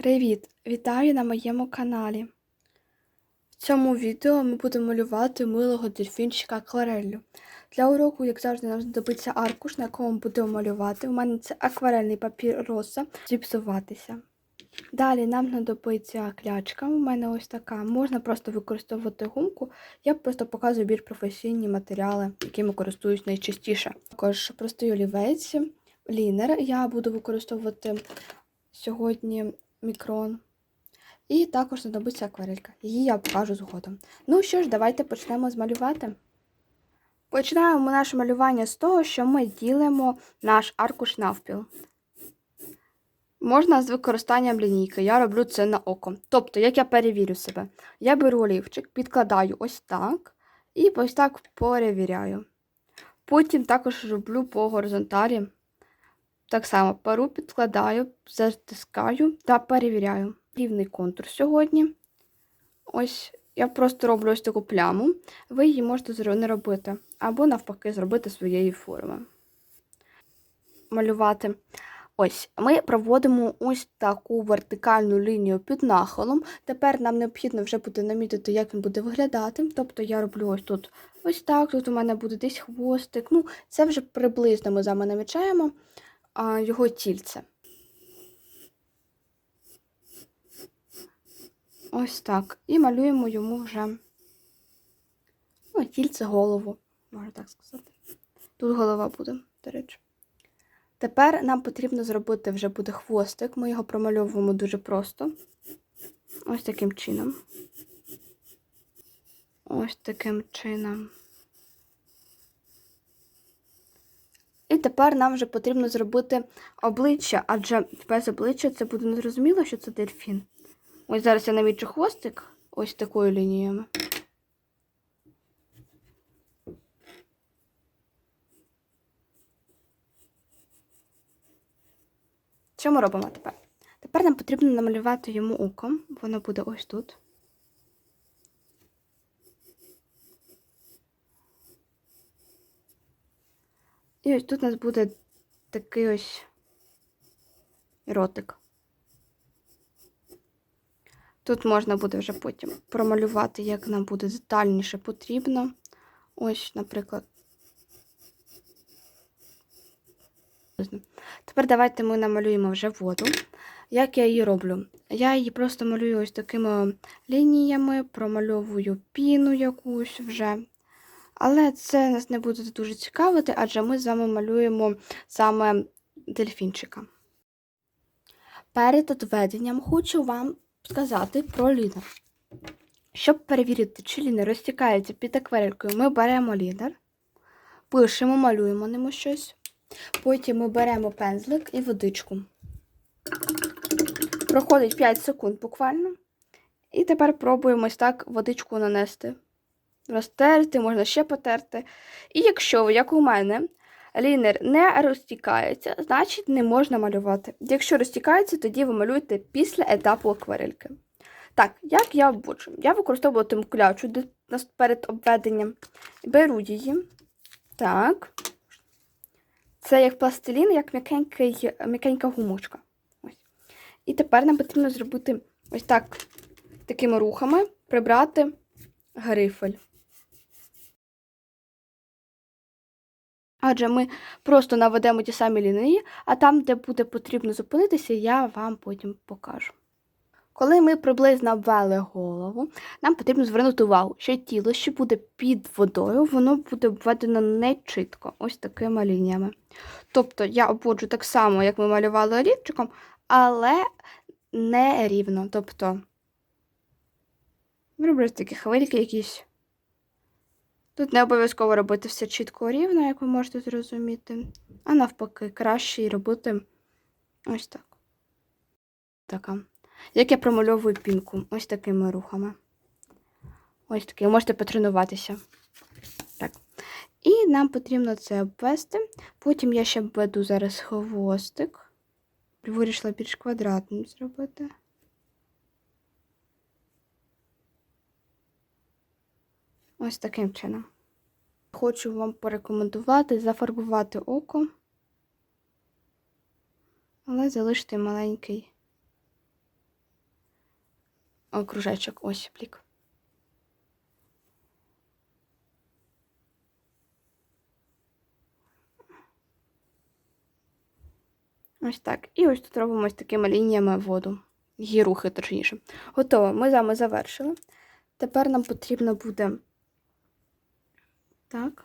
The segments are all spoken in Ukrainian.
Привіт! Вітаю на моєму каналі. В цьому відео ми будемо малювати милого дельфінчика аквареллю. Для уроку, як завжди, нам знадобиться аркуш, на якому будемо малювати. У мене це акварельний папір роса, зіпсуватися. Далі нам знадобиться клячка. У мене ось така. Можна просто використовувати гумку. Я просто показую більш професійні матеріали, якими користуюсь найчастіше. Також простий олівець, лінер. Я буду використовувати сьогодні мікрон. І також знадобиться акварелька. Її я покажу згодом. Ну що ж, давайте почнемо з малювати. Починаємо наше малювання з того, що ми ділимо наш аркуш навпіл. Можна з використанням лінійки. Я роблю це на око. Тобто, як я перевірю себе, я беру олівчик, підкладаю ось так і ось так перевіряю. Потім також роблю по горизонталі. Так само пару підкладаю, затискаю та перевіряю. Рівний контур сьогодні. Ось я просто роблю ось таку пляму. Ви її можете не робити. Або, навпаки, зробити своєї форми. Малювати. Ось, ми проводимо ось таку вертикальну лінію під нахилом. Тепер нам необхідно вже буде намітити, як він буде виглядати. Тобто я роблю ось тут ось так, тут у мене буде десь хвостик. Ну, це вже приблизно ми з вами намічаємо його тільце. Ось так. І малюємо йому вже ну, тільце голову, можна так сказати. Тут голова буде, до речі. Тепер нам потрібно зробити вже буде хвостик. Ми його промальовуємо дуже просто. Ось таким чином. Ось таким чином. Тепер нам вже потрібно зробити обличчя, адже без обличчя це буде незрозуміло, що це дельфін. Ось зараз я намічу хвостик ось такою лінією. Що ми робимо тепер? Тепер нам потрібно намалювати йому око, воно буде ось тут. І ось тут у нас буде такий ось ротик. Тут можна буде вже потім промалювати, як нам буде детальніше потрібно. Ось, наприклад. Тепер давайте ми намалюємо вже воду. Як я її роблю? Я її просто малюю ось такими лініями, промальовую піну якусь вже. Але це нас не буде дуже цікавити, адже ми з вами малюємо саме дельфінчика. Перед відведенням хочу вам сказати про лінер. Щоб перевірити, чи лінер розтікається під акварелькою, ми беремо лінер, пишемо, малюємо ньому щось. Потім ми беремо пензлик і водичку. Проходить 5 секунд буквально. І тепер пробуємо ось так водичку нанести. Розтерти, можна ще потерти. І якщо, як у мене, лінер не розтікається, значить не можна малювати. Якщо розтікається, тоді ви малюєте після етапу акварельки. Так, як я обводжу? Я використовую клячу перед обведенням. Беру її. Так. Це як пластилін, як м'якенька гумочка. Ось. І тепер нам потрібно зробити ось так, такими рухами прибрати грифель. Адже ми просто наведемо ті самі лінії, а там, де буде потрібно зупинитися, я вам потім покажу. Коли ми приблизно обвели голову, нам потрібно звернути увагу, що тіло, що буде під водою, воно буде обведено не чітко, ось такими лініями. Тобто я обводжу так само, як ми малювали олівчиком, але не рівно. Тобто, роблю такі хвильки якісь. Тут не обов'язково робити все чітко рівно, як ви можете зрозуміти, а навпаки, краще і робити ось так. Така. Як я промальовую пінку, ось такими рухами. Ось такі, можете потренуватися. Так. І нам потрібно це обвести. Потім я ще введу зараз хвостик. Вирішила більш квадратним зробити. Ось таким чином. Хочу вам порекомендувати зафарбувати око, але залишити маленький о, кружечок, ось. Ось так. І ось тут робимо ось такими лініями воду. Її рухи, точніше. Готово. Ми з вами завершили. Тепер нам потрібно буде. Так.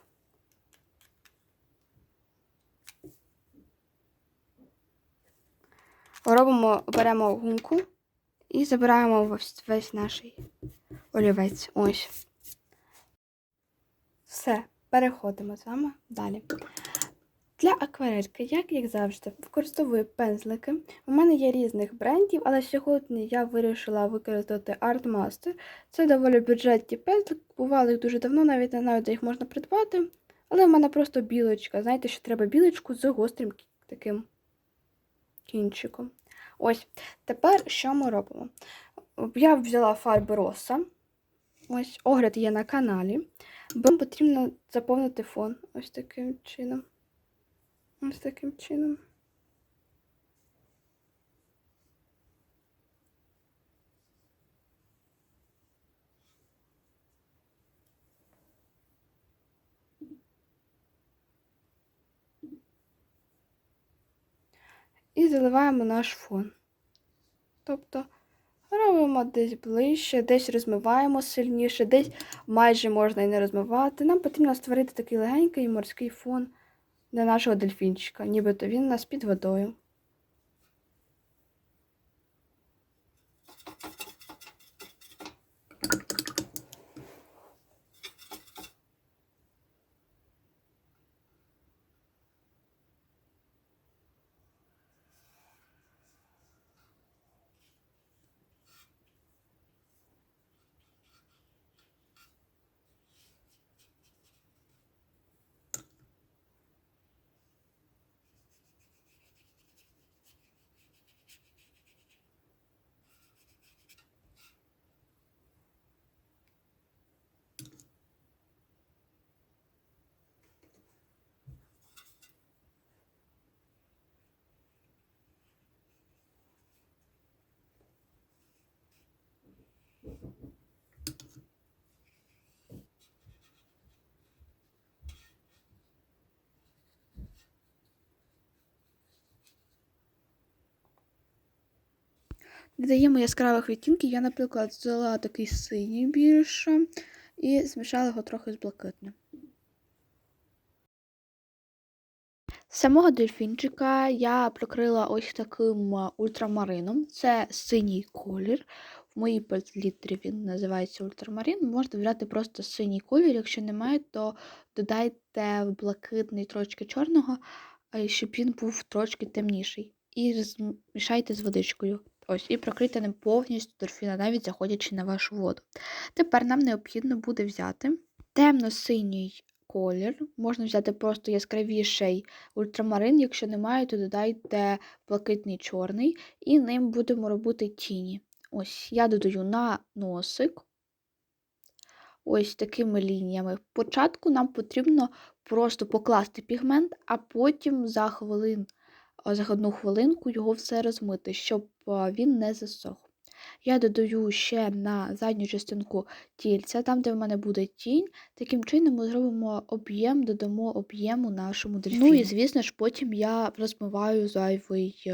Робимо, беремо гумку і забираємо весь, весь наш олівець. Ось. Все, переходимо з вами далі. Для акварельки, як як завжди, використовую пензлики. У мене є різних брендів, але сьогодні я вирішила використати Art Master. Це доволі бюджетні пензлики, бували їх дуже давно, навіть не знаю, де їх можна придбати. Але в мене просто білочка. Знаєте, що треба білочку з гострим таким кінчиком. Ось. Тепер що ми робимо? Я взяла фарби роса. Ось, огляд є на каналі. Бо потрібно заповнити фон ось таким чином. Ось таким чином. І заливаємо наш фон. Тобто робимо десь ближче, десь розмиваємо сильніше, десь майже можна і не розмивати. Нам потрібно створити такий легенький морський фон для нашого дельфінчика, нібито він нас під водою. Додаємо яскравих відтінків. Я, наприклад, взяла такий синій більше і змішала його трохи з блакитним. Самого дельфінчика я прикрила ось таким ультрамарином. Це синій колір. В моїй палітрі він називається ультрамарин. Можете взяти просто синій колір. Якщо немає, то додайте в блакитний трошки чорного, щоб він був трошки темніший. І змішайте з водичкою. Ось, і прокрийте ним повністю дельфіна, навіть заходячи на вашу воду. Тепер нам необхідно буде взяти темно-синій колір. Можна взяти просто яскравіший ультрамарин, якщо немає, то додайте блакитний чорний, і ним будемо робити тіні. Ось, я додаю на носик. Ось такими лініями. Спочатку нам потрібно просто покласти пігмент, а потім за хвилин за одну хвилинку його все розмити, щоб він не засох. Я додаю ще на задню частинку тільця, там, де в мене буде тінь. Таким чином ми зробимо об'єм, додамо об'єму нашому дельфіну. Ну і, звісно ж, потім я розмиваю зайвий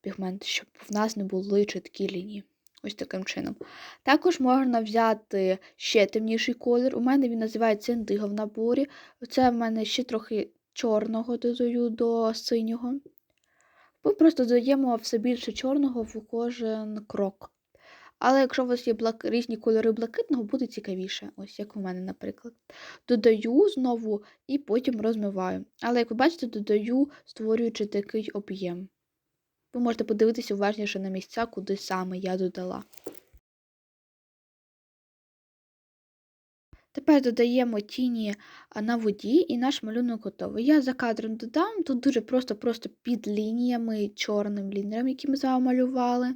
пігмент, щоб в нас не були чіткі лінії. Ось таким чином. Також можна взяти ще темніший колір. У мене він називається індиго в наборі. Це в мене ще трохи чорного додаю до синього. Ми просто додаємо все більше чорного в кожен крок. Але якщо у вас є блак... різні кольори блакитного, буде цікавіше, ось як у мене, наприклад. Додаю знову і потім розмиваю. Але, як ви бачите, додаю, створюючи такий об'єм. Ви можете подивитися уважніше на місця, куди саме я додала. Тепер додаємо тіні на воді і наш малюнок готовий. Я за кадром додам, тут дуже просто-просто під лініями, чорним лініям, які ми з вами малювали,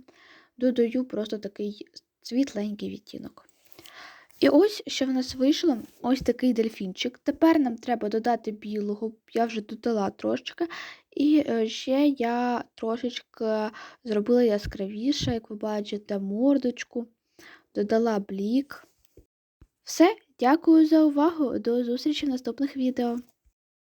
додаю просто такий світленький відтінок. І ось, що в нас вийшло, ось такий дельфінчик. Тепер нам треба додати білого, я вже додала трошечки. І е, ще я трошечки зробила яскравіше, як ви бачите, мордочку. додала блік. Все, дякую за увагу. До зустрічі в наступних відео.